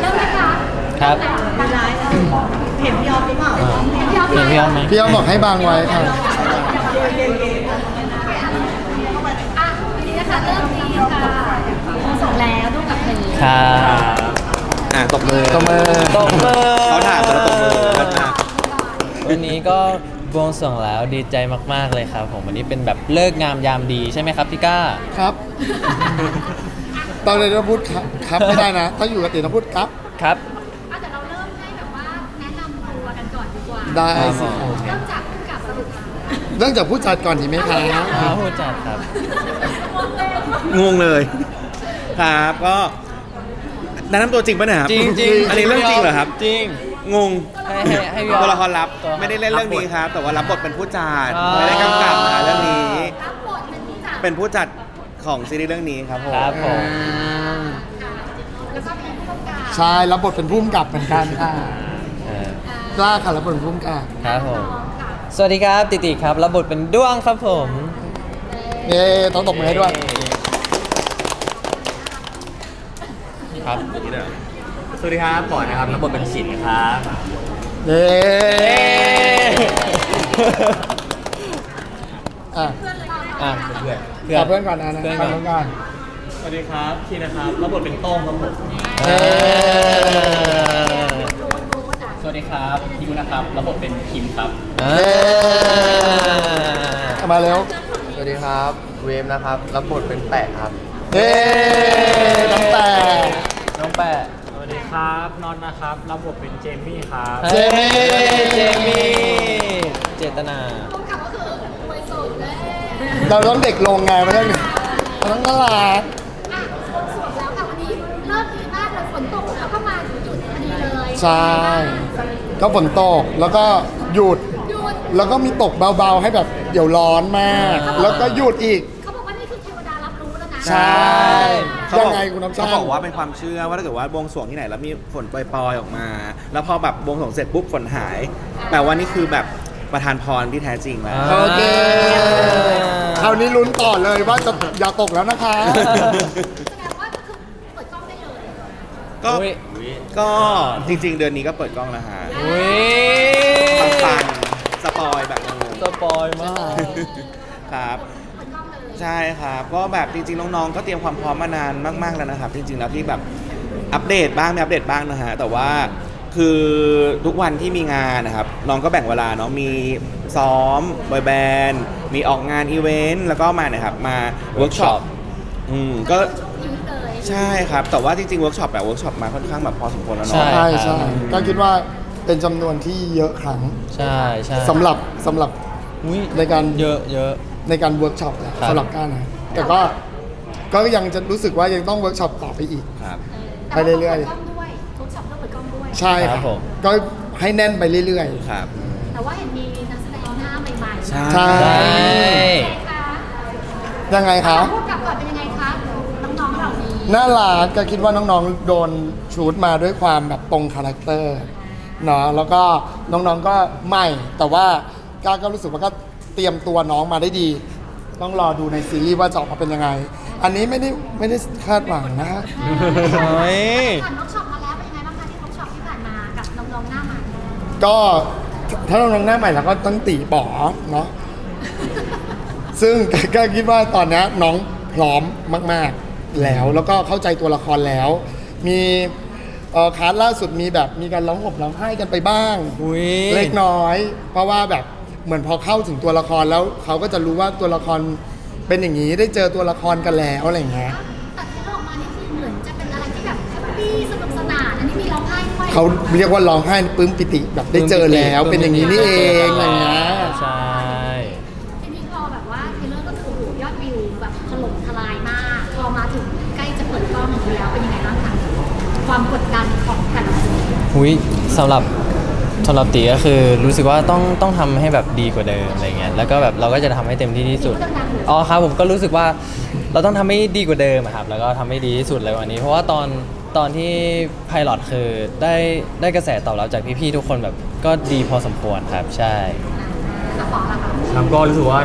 เริ่มเลยค่ะครับเห็นพี่ออฟหรือเปล่าอ่าเห็นพี่ออฟเห็นพี่อ้อมไหมพี่อ้อมบอกให้บางไว้ค่ะอะวันนี้นะคะเริ่มดีค่ะโมสองแล้วดูกับเพลงครับอะตบมือตบมือตบมือเขาถามแล้วตบมือเลิศมากวันนี้ก็บวงสรวงแล้วดีใจมาก ๆ เลยครับ ผมวันนี้เป็นแบบเลิกงามยามดีใช่ไหมครับพี่ก้าครับ ตอนเรียนต้องพูดครับครับไม่ได้นะ ถ้าอยู่กับติต้องพูดครับ ครับอะเดี๋ยวเราเริ่มให้แบบว่าแนะนำตัวกันก่อนดีกว่า ได้ครับสิผมเริ่มจากผู้กำกับสรุปมาเรื่องจากผู้จัดก่อนดีไหมคะอ้าวผู้จัดครับ งงเลย ครับก็แนะนำตัวจริงปะเนี่ยครับ จริงจริงอันนี้เรื่องจริงเหรอครับ จริง งงให้ให้ให้พี่ออมตัวละครลับตัวละครไม่ได้เล่นเรื่องนี้ครับ แต่ว่ารับบทเป็นผู้จัดอ่าไม่ได้กำกับนะเรื่องนี้ รับบทเป็นผู้จัดเป็นผู้จัด ของซีรีส์เรื่องนี้ครับผมครับผม แล้วก็มีผู้กำกับใช่รับบทเป็นผู้กำกับเหมือนกันค่ะเออกล้าค่ะรับบทเป็นผู้กำกับครับผมน้องค่ะสวัสดีครับติติครับรับบทเป็นด้วงครับผมเย้ต้องตบมือให้ด้วย ครับสวัสดีครับก่อนนะครับรับบทเป็นฉินครับเย้อะ อะเพื่อนเพื่อกับนเพื่อนก่อนนะนะเพื่อนกัก่บอนเพื่อนก่อนสวัสดีครับทีนะครับรับบทเป็นโต้งครับผมเย้สวัสดีครับทิวนะครับรับบทเป็นคิมครับอ่าเอามาเร็วสวัสดีครับ เวฟนะครับ รับบทเป็นแปะครับเย้น้องแต่น้องแปะสวัสดีครับนอนนะครับรับบทเป็นเจมี่ครับ เจมี่เจมี่เจตนาผู้กำกับก็คือวัยสูงเลย เราต้องเด็กลงไงมาได้เราต้องน่ารักอะสวดแล้วค่ะวันนี้เริ่มดีมากเลยฝนตกแล้วก็มาหยุดพอดีเลยใช่ก็ฝนตกแล้วก็หยุด หยุดแล้วก็มีตกเบาๆ ให้แบบเดี๋ยวร้อนมาก แล้วก็หยุดอีก เขาบอกว่านี่คือเทวดารับรู้แล้วนะใช่ เขายับงอกไงคุณน้ำชา เขาบอกว่าเป็นความเชื่อว่าถ้าเกิดว่าบวงสรวงที่ไหนแล้วมีฝนปล่อยๆออกมา แล้วพอแบบบวงสรวงเสร็จปุ๊บฝนหายแปลว่านี่คือแบบประทานพรที่แท้จริงแล้วอ่าโอเค คราวนี้ลุ้นต่อเลยว่าจะอย่าตกแล้วนะคะ แสดงว่าคือเปิดกล้องได้เลย ก็อุ๊ย ก็จริง ๆ เดือนนี้ก็เปิดกล้องแล้วฮะอุ้ยปังๆสปอยแบบงงสปอยมาก ๆครับ เปิดกล้องเลยใช่ครับก็แบบจริง ๆ น้องๆ ก็เตรียมความพร้อมมานานมาก ๆ แล้วนะครับ จริง ๆ แล้วที่แบบอัปเดตบ้างไม่อัปเดตบ้างนะฮะแต่ว่าคือทุกวันที่มีงานนะครับน้องก็แบ่งเวลาเนาะมีซ้อมบอยแบนด์ มีออกงานอีเวนต์แล้วก็มาเนี่ยครับมาเวิร์กช็อปอืมก็ยืดเลยใช่ครับ แต่ว่าจริงๆเวิร์กช็อปแบบเวิร์กช็อปมาค่อนข้างแบบพอสมควรแล้วใช่ เนาะ ใช่ใช่ก็คิดว่าเป็นจำนวนที่เยอะครั้งใช่ใช่สำหรับสำหรับ อุ้ยในการ เยอะเยอะ ในการเวิร์กช็อปแหละครับ สำหรับก้านะแต่ก็ก็ยังจะรู้สึกว่ายังต้องเวิร์กช็อปต่อไปอีก ครับ ไปเรื่อยๆๆเปิดกล้องด้วยทุกช็อปต้องเปิดกล้องด้วย ใช่ครัค่ะบผม ก็ให้แน่นไปเรื่อย ครับ แต่ว่าเห็นมี ใหม่ๆใช่ใช่ใช่เป็นไงคะๆยังไงคะพูดกลับก่อนเป็นยังไงคะ น้องๆเหล่านี้น่ารักก็คิดว่าน้องๆโดนชูดมาด้วยความแบบตรงคาแรคเตอร์เนาะแล้วก็น้องๆก็ใหม่ แต่ว่าก้าก็รู้สึกว่าก็เตรียมตัวน้องมาได้ดี ต้องรอดูในซีรีส์ว่าจะออกมาเป็นยังไง อันนี้ไม่ได้ไม่ได้คาดหวังนะฮะโอ้ยผ่านเวิร์กช็อปมาแล้วเป็นยังไงบ้างคะที่เวิร์กช็อปที่ผ่านมากับน้องๆหน้าใหม่ก็ ถ้าน้องๆหน้าใหม่แล้วก็ต้องตีป๋อเนาะซึ่งก็คิดว่าตอนนี้น้องพร้อมมาก ๆ แล้วแล้วก็เข้าใจตัวละครแล้ว มีเอ่อคาร์ดล่าสุดมีแบบมีการร้องห่มร้องไห้กันไปบ้างอุ้ยเล็กน้อย เพราะว่าแบบเหมือนพอเข้าถึงตัวละครแล้วเขาก็จะรู้ว่าตัวละครเป็นอย่างนี้ได้เจอตัวละครกันแล้วอะไรอย่างเงี้ยแต่ที่ออกมานี่คือเหมือนจะเป็นอะไรที่แบบแฮปปี้ เขาเรียกว่าร้องไห้ปลื้มปิติแบบได้เจอแล้วเป็นอย่างนี้นี่เองอะไรอย่างเงี้ยใช่ทีนี้พอแบบว่าเทรลเลอร์ก็คือโอ้โหยอดวิวแบบถล่มทลายมาก พอมาถึงใกล้จะเปิดกล้องแล้วเป็นยังไงบ้างคะความกดดันของแต่ละคนอุ้ยสำหรับสำหรับตีก็คือรู้สึกว่าต้องต้องทำให้แบบดีกว่าเดิมอะไรเงี้ยแล้วก็แบบเราก็จะทำให้เต็มที่ที่สุดอ๋อครับผมก็รู้สึกว่าเราต้องทำให้ดีกว่าเดิมอะครับแล้วก็ทำให้ดีที่สุดเลยวันนี้ เพราะว่าตอน ตอนที่ไพลอตคือได้ได้กระแสตอบรับจากพี่ๆทุกคนแบบก็ดีพอสมควรครับใช่ แล้วบอกละคะครับก็รู้สึกว่า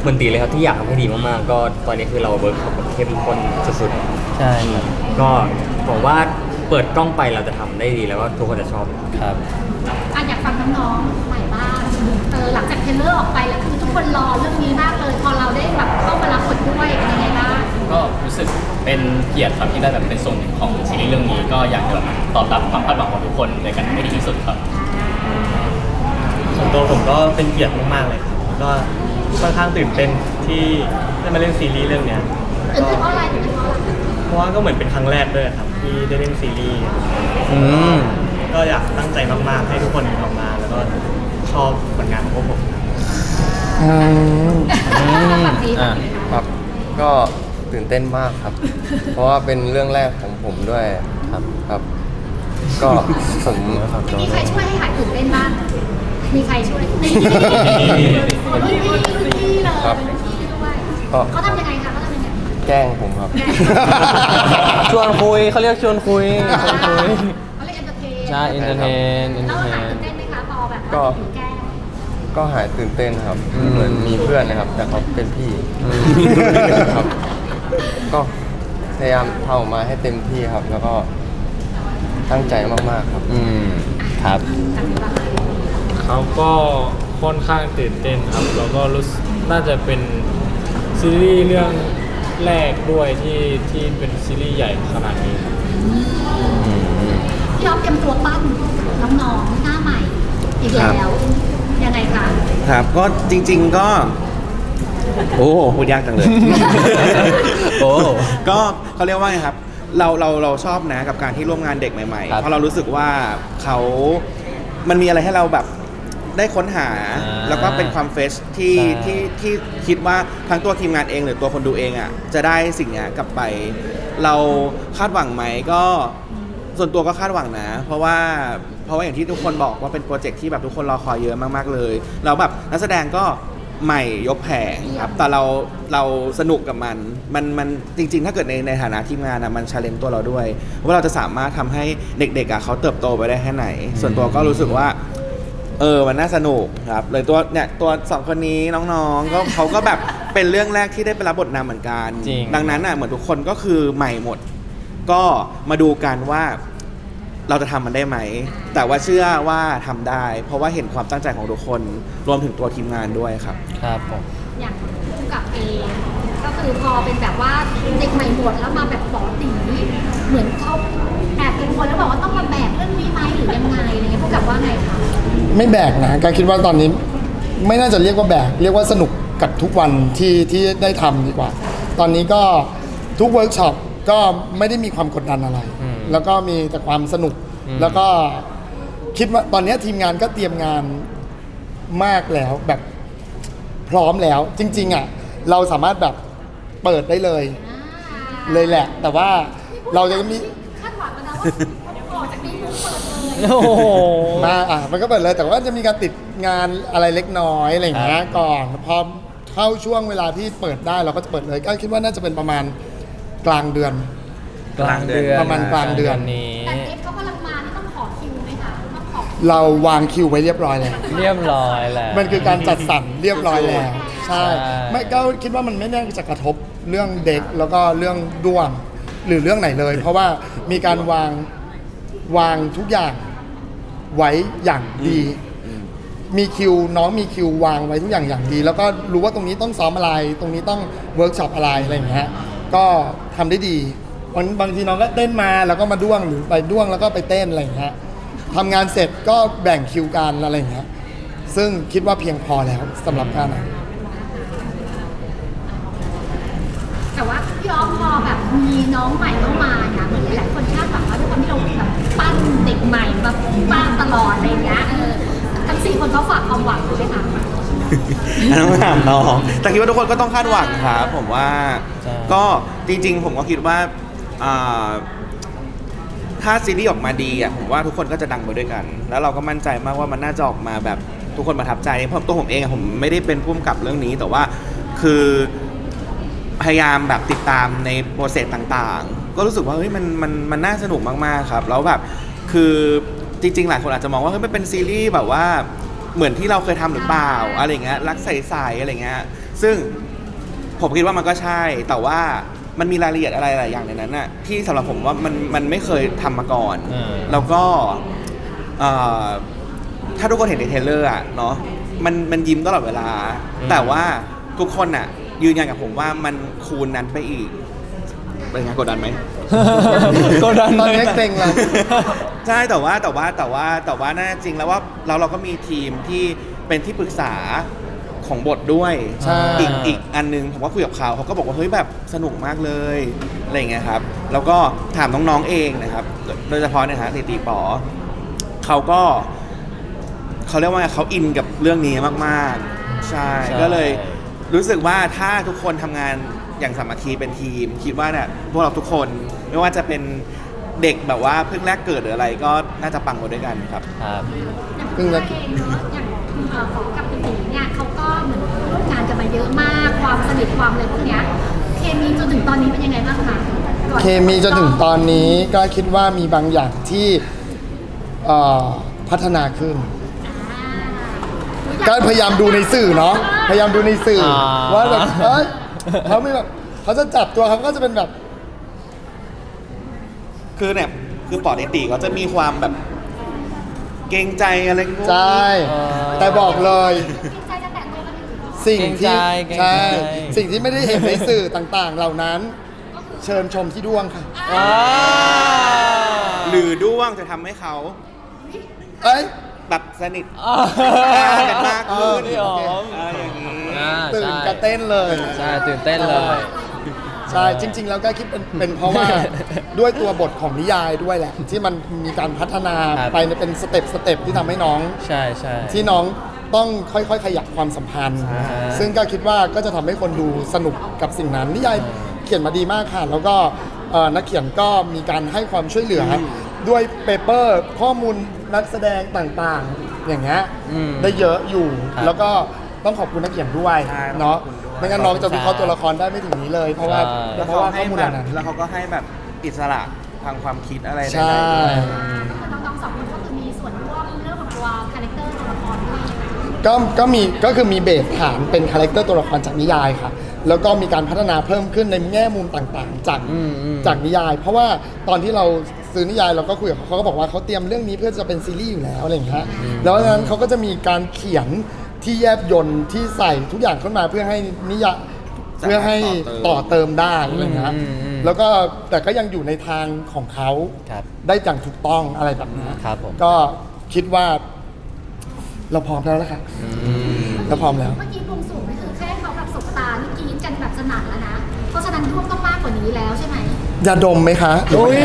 เหมือนตีเลยครับที่อยากทำให้ดีมากๆ ก็ตอนนี้คือเราเวิร์กช็อปแบบเข้มข้นสุดใช่ครับอก็บอกว่าเปิดกล้องไปเราจะทำได้ดีแล้วก็ทุกคนจะชอบ ครับ อะอยากฟังน้องๆใหม่บ้างเออหลังจากเทรลเลอร์ออกไปแล้วคือทุกคนรอเรื่องนี้มากเลย พอเราได้แบบเข้ามารับบทด้วยเป็นยังไงบ้างก็รู้สึก เป็นเกียรติครับที่ได้แบบเป็นส่วนหนึ่งของซีรีส์เรื่องนี้ก็อยากจะแบบตอบรับความคาดหวังของทุกคนในกันให้ดีที่สุดครับ ส่วนตัวผมก็เป็นเกียรติมากๆเลยครับแล้วก็ค่อนข้างตื่นเต้นที่ได้มาเล่นซีรีส์เรื่องเนี้ยตื่นเต้นเพราะอะไรตื่นเต้นเพราะอะไรเพราะว่าก็เหมือนเป็นครั้งแรกด้วยครับที่ได้เล่นซีรีส์อืมก็อยากตั้งใจมากๆให้ทุกคนออกมา แล้วก็ชอบผลงานของพวกผมครับ อืมแบบนี้อะครับก็ ตื่นเต้นมากครับ เพราะว่าเป็นเรื่องแรกของผมด้วยครับครับ ก็ผมมีใครช่วยให้หายตื่นเต้นบ้าง มีใครช่วยนี่รุ่นพี่รุ่นพี่เลยครับรุ่นพี่ด้วยก็เขาทำยังไงคะเขาทำยังไง แกล้งผมครับ ชวนคุยเขาเรียกชวนคุยชวนคุยเขาเรียกเอนเตอร์เทนใช่อินเตอร์เทนอินเตอร์เทหายนตื่นเต้นไหมคะพอแบบก็กแกล้งก็หายตื่นเต้นครับ เหมือนมีเพื่อนนะครับ แต่เขาเป็นพี่ครับ ก็พยายามทำออกมาให้เต็มที่ครับ แล้วก็ตั้งใจมากๆครับ อืมครับจากนี้บ้างเขาก็ค่อนข้างตื่นเต้นครับ แล้วก็รู้สึกน่าจะเป็นซีรีส์เรื่องแรกด้วยที่ที่เป็นซีรีส์ใหญ่ขนาดนี้พี่อ๊อฟเตรียมตัวปั้นน้องๆหน้าใหม่ อีกแล้ว ยังไงคะ ครับก็จริง ๆก็ โอ้พูดยากจังเลย โอ้ ก็เขาเรียกว่าไงครับ เราเราเราชอบนะกับการที่ร่วมงานเด็กใหม่ๆ ครับเพราะเรารู้สึกว่าเขามันมีอะไรให้เราแบบได้ค้นหา อ่าแล้วก็เป็นความเฟชที่ใช่ ที่ที่คิดว่าทั้งตัวทีมงานเองหรือตัวคนดูเองอะจะได้สิ่งเนี้ยกลับไป เราคาดหวังไหมก็ส่วนตัวก็คาดหวังนะ เพราะว่าเพราะว่าอย่างที่ทุกคนบอกว่าเป็นโปรเจกต์ที่แบบทุกคนรอคอยเยอะมากๆเลยแล้วแบบนักแสดงก็ ใหม่ยกแผงครับแต่เราเราสนุกกับมัน มันมันจริง ๆ ถ้าเกิดในในฐานะทีมงานอะมันชาเลนตัวเราด้วย ว่าเราจะสามารถทำให้เด็กๆอะเขาเติบโตไปได้แค่ไหน ส่วนตัวก็รู้สึกว่า เออมันน่าสนุกครับเลยตัวเนี่ยตัวสองคนนี้น้องๆก็เขาก็แบบเป็นเรื่องแรกที่ได้ไปรับบทนำเหมือนกันจริงดังนั้นอะเหมือนทุกคนก็คือใหม่หมด ก็มาดูกันว่า เราจะทำมันได้ไหม แต่ว่าเชื่อว่าทำได้ เพราะว่าเห็นความตั้งใจของทุกคน รวมถึงตัวทีมงานด้วยครับ ครับผม อย่างผู้กับเองก็คือพอเป็นแบบว่าเด็กใหม่หมดแล้วมาแบบปอตีเหมือนเขาแอบเป็นคนแล้วบอกว่าต้องมาแบกเรื่องนี้ไหมหรือยังไงอะไรเงี้ยผู้กับว่าไงคะไม่แบกนะการคิดว่าตอนนี้ไม่น่าจะเรียกว่าแบก เรียกว่าสนุกกับทุกวันที่ที่ได้ทำดีกว่า ตอนนี้ก็ทุกเวิร์กช็อปก็ไม่ได้มีความกดดันอะไรอืม แล้วก็มีแต่ความสนุก อืม แล้วก็คิดว่าตอนนี้ทีมงานก็เตรียมงานมากแล้วแบบพร้อมแล้ว จริง ๆอะเราสามารถแบบเปิดได้เลย เลยแหละ แต่ว่าเราจะมีคาดหวังกันนะว่าออกจากนี้ปุ๊บเปิดเลยโอ้โห มาอะมันก็เปิดเลย แต่ว่าจะมีการติดงานอะไรเล็กน้อยอะไรอย่างเงี้ยก่อนพอเข้าช่วงเวลาที่เปิดได้เราก็จะเปิดเลย ก็คิดว่าน่าจะเป็นประมาณกลางเดือน กลางเดือนประมาณกลางเดือน นี้แต่เอฟเขากำลังมานี่ต้องขอคิวไหมคะต้องขอเราวางคิวไว้เรียบร้อยแล้ว เรียบร้อยแล้ว มันคือการจัดสรรเรียบร้อยแล้ว ใช่ ใช่ ไม่ก็คิดว่ามันไม่น่าจะกระทบเรื่องเด็กแล้วก็เรื่องด้วงหรือเรื่องไหนเลย เพราะว่ามีการวางวางทุกอย่างไว้อย่างดี มีคิวน้องมีคิววางไว้ทุกอย่างอย่างดี แล้วก็รู้ว่าตรงนี้ต้องซ้อมอะไร ตรงนี้ต้องเวิร์กช็อปอะไรอะไรอย่างเงี้ยก็ทำได้ดี บางบางทีน้องก็เต้นมาแล้วก็มาด้วงหรือไปด้วงแล้วก็ไปเต้นอะไรอย่างเงี้ยทำงานเสร็จก็แบ่งคิวกันอะไรอย่างเงี้ยซึ่งคิดว่าเพียงพอแล้วสำหรับการอะแต่ว่าพี่อ๊อฟพอแบบมีน้องใหม่เข้ามาเนี่ยเหมือนหลายๆคนคาดหวังว่าด้วยความที่เราแบบปั้นเด็กใหม่แบบปั้นตลอดอะไรอย่างเงี้ยเออทั้งสี่คนเขาฝากความหวังใช่ไหมคะอันนั้นต้องถามน้อง แต่คิดว่าทุกคนก็ต้องคาดหวังครับผมว่าใช่ก็จริง ๆ ผมก็คิดว่า อ่าถ้าซีรีส์ออกมาดีอะผมว่าทุกคนก็จะดังไปด้วยกัน แล้วเราก็มั่นใจมากว่ามันน่าจะออกมาแบบทุกคนประทับใจเพราะตัวผมเองอะผมไม่ได้เป็นผู้กำกับเรื่องนี้ แต่ว่าคือพยายามแบบติดตามในโปรเซสต่างๆ ก็รู้สึกว่าเฮ้ยมันมันมันน่าสนุกมากๆครับ แล้วแบบคือจริง ๆ หลายคนอาจจะมองว่าเฮ้ยมันเป็นซีรีส์แบบว่าเหมือนที่เราเคยทำหรือเปล่าอะไรเงี้ยรักใสๆอะไรเงี้ยซึ่งผมคิดว่ามันก็ใช่แต่ว่า มันมีรายละเอียดอะไรหลายอย่างในนั้นน่ะที่สำหรับผมว่ามันมันไม่เคยทำมาก่อนอืมแล้วก็เอ่อถ้าทุกคนเห็นในเทรลเลอร์อะเนาะมันมันยิ้มตลอดเวลาแต่ว่าทุกคนอะยืนยันกับผมว่ามันคูณนั้นไปอีกเป็นไงกดดันไหม กดดันตอนเลยนี้เกรงแล้วใช่แต่ว่าแต่ว่าแต่ว่าแต่ว่าน่าจริงแล้วว่าเราเราก็มีทีมที่เป็นที่ปรึกษา ของบทด้วยใช่ อีกอีกอันนึงผมก็คุยกับเขาเขาก็บอกว่าเฮ้ยแบบสนุกมากเลยอะไรอย่างเงี้ยครับแล้วก็ถามน้องๆเองนะครับ โดยเฉพาะเนยฮะติตีปอเขาก็เขาเรียกว่าไงเขาอินกับเรื่องนี้มากๆ ใช่ใช่ ก็เลยรู้สึกว่าถ้าทุกคนทำงานอย่างสามัคคีเป็นทีม คิดว่าเนี่ยพวกเราทุกคนไม่ว่าจะเป็น เด็กแบบว่าเพิ่งแรกเกิดหรืออะไรก็น่าจะปังหมดด้วยกันครับ ครับอย่างคุณเองเนาะอย่างเอ่อของกับพี่ตีเนี่ยเขาก็เหมือนร่วมงานกันมาเยอะมาก ความสนิทความอะไรพวกเนี้ยเคมีจนถึงตอนนี้เป็นยังไงบ้างคะก่อเคมีจนถึงตอนนี้ก็คิดว่ามีบางอย่างที่เอ่อพัฒนาขึ้นก็พยายามดูในสื่อเนาะพยายามดูในสื่ออ่าว่าแบบเอ้ยเขาไม่แบบเขาจะจับตัวเขาก็จะเป็นแบบ คือเนี่ยคือปอดิติก็จะมีความแบบ เกรงใจอะไรงู้นใช่แต่บอกเลย ใจจะแตะตัวกันอยู่เหรอสิ่งเกรงใจที่เกรงใจใช่สิ่งที่ไม่ได้เห็นในสื่อต่างๆ เหล่านั้น เชิญชมที่ดวงค่ะ อ่าหรือด้วงจะทำให้เขาเอ้ย แบบสนิทอ่ากันมากขึ้นพี่อ๋อมอะไรอย่างนี้ อ่าตื่นใช่กระเต้นเลย ใช่ ตื่นเต้นเลย ใช่จริง ๆ แล้วก็คิดเป็นเป็นเพราะว่าด้วยตัวบทของนิยายด้วยแหละ ที่มันมีการพัฒนาครับ ไปในเป็นสเต็ปสเต็ปที่ทำให้น้อง ใช่ใช่ ที่น้องต้องค่อยๆ ขยับความสัมพันธ์ ใช่ ซึ่งก็คิดว่าก็จะทำให้คนดูสนุกกับสิ่งนั้นนิยายเขียนมาดีมากค่ะ แล้วก็เอ่อนักเขียนก็มีการให้ความช่วยเหลืออด้วยเปเปอร์ข้อมูลนักแสดงต่างๆ อย่างเงี้ยอืมได้เยอะอยู่ ครับ แล้วก็ต้องขอบคุณนักเขียนด้วยใช่เนาะ ขอบคุณด้วย ไม่งั้นน้องจะวิเคราะห์ตัวละครได้ไม่ถึงนี้เลย เพราะว่าใช่ แล้วเพเขาราะว่าข้ให้อมูลแบเหบล่านั้น แล้วเขาก็ให้แบบอิสระทางความคิดอะไรใช่ใดๆด้วยก็คือน้องๆสองคนก็คือมีส่วนร่วมเรื่องของตัวคาแรคเตอร์ตัวละครด้วยใช่ไหมก็ก็มีก็คือมีเบสฐานเป็นคาแรคเตอร์ตัวละครจากนิยายค่ะแล้วก็มีการพัฒนาเพิ่มขึ้นในแง่มุมต่างๆ จากอืมอืมจากนิยาย เพราะว่าตอนที่เราซื้อนิยายเราก็คุยกับเขาเขาก็บอกว่าเขาเตรียมเรื่องนี้เพื่อจะเป็นซีรีส์อยู่แล้วอะไรอย่างเงี้ยแล้วดังนั้นเขาก็จะมีการเขียน ที่แยบยนต์ที่ใส่ทุกอย่างขึ้นมาเพื่อให้นิยายเพื่อให้ต่อเติมได้อะไรอย่างเงี้ยอืมอืมแล้วก็แต่ก็ยังอยู่ในทางของเขาครับได้อย่างถูกต้องอะไรแบบนี้ครับผม ก็คิดว่า เราพร้อมแล้วละค่ะเราพร้อมแล้ว เมื่อกี้บวงสรวงนี่คือแค่เขาแบบสบตานี่กรี๊ดกันแบบสนั่นแล้วนะ เพราะฉะนั้นร่วมต้องมากกว่านี้แล้วใช่ไหมยาดมไหมคะอุ้ย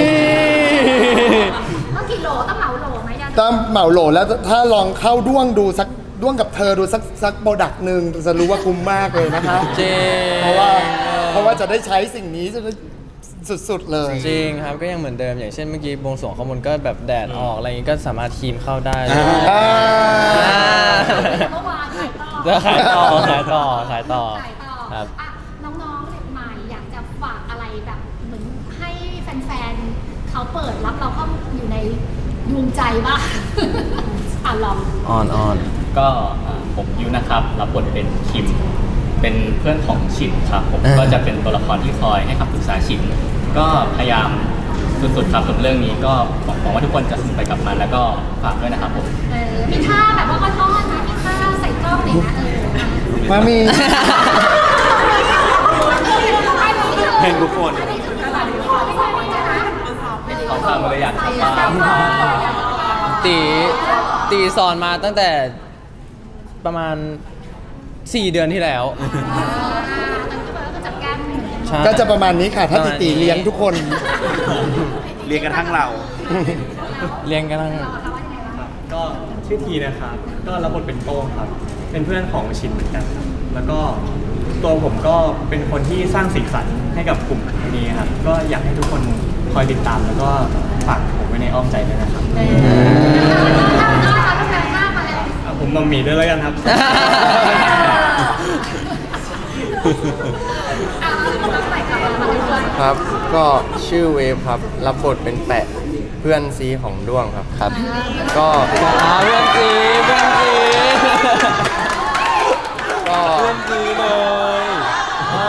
ต้องกี่โหลต้องเหมาโหลไหมยาดมถ้าเหมาโหลแล้วถ้าลองเข้าด้วงดูสัก ด้วงกับเธอดูสักสักโปรดักต์หนึ่งจะรู้ว่าคุ้มมากเลยนะคะ จริงเพราะว่าเพราะว่าจะได้ใช้สิ่งนี้จะได้สุดๆเลย จริงครับก็ยังเหมือนเดิมอย่างเช่นเมื่อกี้บวงสรวงข้อมูลก็แบบแดดออกอะไรอย่างงี้ก็สามารถทีมเข้าได้เลยอ่า อ่าเมื่อวานขายต่อจะขายต่อขายต่อขายต่อขายต่อครับ อะน้องๆเด็กใหม่อยากจะฝากอะไรแบบเหมือนให้แฟนๆเขาเปิดรับเราเข้าอยู่ในดวงใจบ้างอะลองออนออน ก็อ่าผมยูนะครับรับบทเป็นคิม เป็นเพื่อนของชินครับผมอ่า ก็จะเป็นตัวละครที่คอยให้คำปรึกษาชิน ก็พยายามสุดๆครับกับเรื่องนี้ก็หวังว่าทุกคนจะสนุกไปกับมันแล้วก็ฝากด้วยนะครับผม เออมีท่าแบบว่าอ้อนๆนะมีท่าใส่กล้องเลยนะเออมามี เห็นทุกคนเขาทำมาเลยอยากทำบ้าง ตีตีสอนมาตั้งแต่ ประมาณ 4 เดือนที่แล้วใช่ก็จะประมาณนี้ค่ะ ถ้าติติเลี้ยงทุกคน เรียนกระทั่งเราเรียนกันทั้งก็ชื่อทีนะครับ ก็รับบทเป็นโต้งครับ เป็นเพื่อนของชินเหมือนกันครับแล้วก็ตัวผมก็เป็นคนที่สร้างสีสันให้กับกลุ่มนี้ครับ ก็อยากให้ทุกคนคอยติดตามแล้วก็ฝากผมไว้ในอ้อมใจด้วยนะครับอะผ มมัมมี่ด้วยแล้วกันครับ ครับ ก็ชื่อเวฟครับ รับบทเป็นแปะเพื่อนซีของด้วงครับครับ ก็อ่าเพื่อนซีเพื่อนซีก็เพื่อนซีเลยอ่า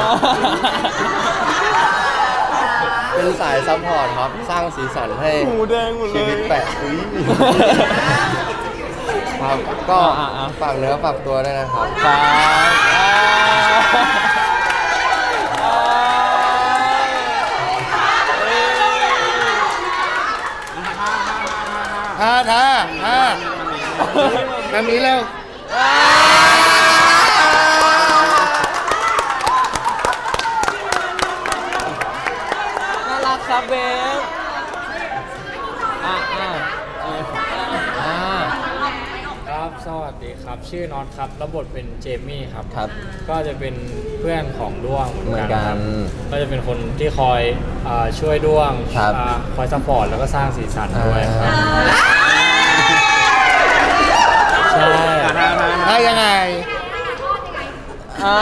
เป็นสายซัพพอร์ตครับ สร้างสีสันให้ชีวิตแปะครับ ก็อ่าอ่า ฝากเนื้อฝากตัวด้วยนะครับ ครับอ่าห้าท่าห้าแบบนี้เร็วน่ารักครับเบฟ ดีครับ ชื่อน็อตครับรับบทเป็นเจมี่ครับ ครับ ก็จะเป็นเพื่อนของด้วงเหมือนกันครับก็จะเป็นคนที่คอยอาช่วยด้วงครับอ่าคอยซัพพอร์ตแล้วก็สร้างสีสันด้วยครับใช่ถ้ายังไงอ่า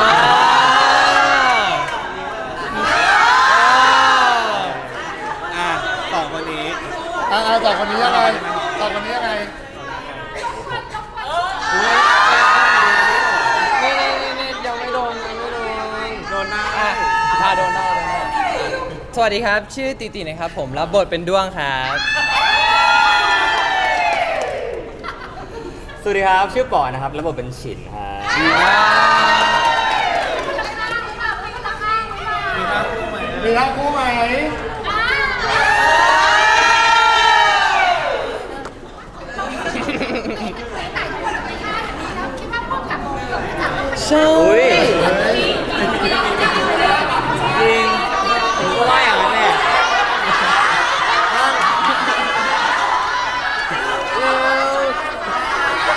อะสองคนนี้ อ่าอ่าต่อคนนี้ยังไงต่อคนนี้ยังไง นี่นี่นี่นี่ยังไม่โดนยังไม่โดน โดนหน้า อะถ้าโดนได้โดนได้ส วัสดีครับ ชื่อติตินะครับ ผมรับบทเป็นด้วงครับ สวัสดีครับ ชื่อปอนะครับระบบเป็นฉินครับมีท่าคู่ไหมใช่ จริงผมก็ว่าอย่างนั้นแหละ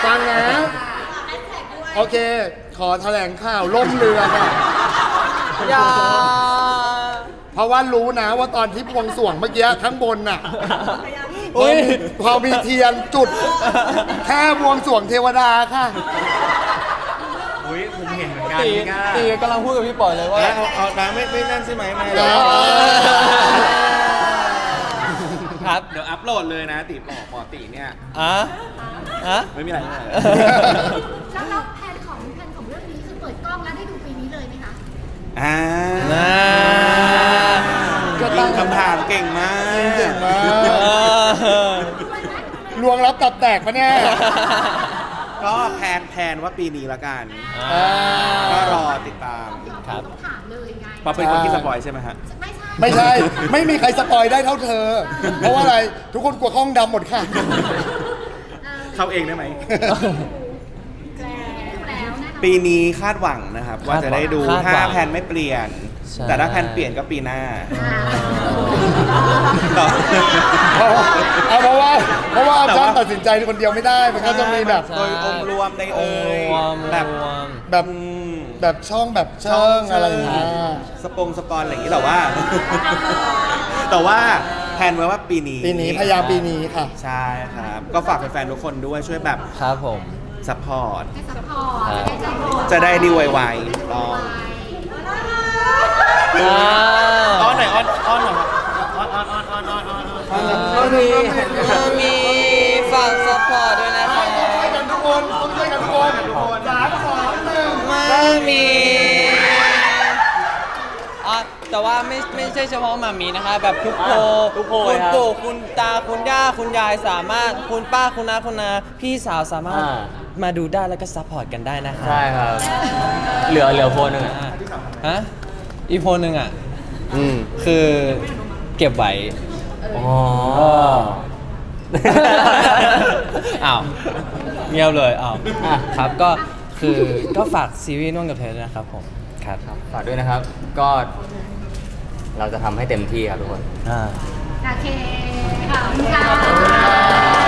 ฟังนะ โอเค ขอแถลงข่าวล่มเรือค่ะ อย่า เพราะว่ารู้นะว่าตอนที่บวงสรวงเมื่อกี้ข้างบนน่ะอุ๊ยพอมีเทียนจุด แค่บวงสรวงเทวดาค่ะ อุ้ยผมเห็นเหมือนกันตีพี่ก้าตีกำลังพูดกับพี่ปอยเลยว่า แล้วเอาเอาน้ำไม่ไม่นั่นใช่ไหมไม่เออครับเดี๋ยวอัพโหลดเลยนะติหมอหมอติเนี่ย อะอะ ไม่มีอะไรไม่มีอะไร แล้วแล้วแผ อ่าน่าก็ตั้งคำถามเก่งมากเก่งมาก เออ ลวงรับตับแตกปะเนี่ยก็แพนแพนว่าปีนี้ละกัน อ่า ก็รอติดตามครับ ถามเลยไงเพราะเป็นคนที่สปอยใช่ไหมฮะ ไม่ใช่ไม่ใช่ ไม่มีใครสปอยได้เท่าเธอ เพราะว่าอะไร ทุกคนกลัวห้องดำหมดค่ะเข้าเองได้ไหมแล้วแน่นอน ปีนี้คาดหวังนะครับ ว่าจะได้ดูคาดหวังถ้าแพนไม่เปลี่ยน ใช่ แต่ถ้าแพนเปลี่ยนก็ปีหน้าอ่าต่อเอาเพราะว่าเพราะว่าแต่จ้าว่าตัดสินใจคนเดียวไม่ได้ มันก็จะมีแบบโดยองค์รวมในเอ่ยองค์รวมแบบ รวม แบบอืมแบบช่องแบบเชิงอะไรอย่างเงี้ย สปงสปอนอะไรอย่างนี้แต่ว่า แต่ว่าแพนไว้ว่าปีนี้ปีนี้พยายามปีนี้ค่ะ ใช่ครับ ก็ฝากแฟนๆทุกคนด้วยช่วยแบบ ครับผม ซัพพอร์ต ให้ซัพพอร์ตให้ใจโหดจะได้ดีไวๆรออ่าอ้อนหน่อยอ้อนอ้อนหน่อยครับอ้อนอ้อนอ้อนอ้อนอ้อนอ้อนอ้อนมีมีฝากซัพพอร์ตด้วยนะครับช่วยกันทุกคนต้องช่วยกันทุกคนสามสองหนึ่ง มามี แต่ว่าไม่ไม่ใช่เฉพาะมามีนะคะ แบบทุกโพทุกโพคุณครับปู่คุณตาคุณย่าคุณยายสามารถคุณป้าคุณน้าคุณนาพี่สาวสามารถอ่า มาดูได้แล้วก็ซัพพอร์ตกันได้นะคะใช่ครับ เหลือเหลือโพลหนึ่งอะอะฮะอีกโพลหนึ่งอะ อืมคือเก็บไว้ อ๋อ อ้าวเงียบเลยอ้าวอะ ครับก็คือก็ฝากซีรีส์น่วงกับเธอด้วยนะครับผมครับ ฝากด้วยนะครับ ก็ เราจะทำให้เต็มที่ครับทุกคน อ่า โอเคขอบคุณค่ะ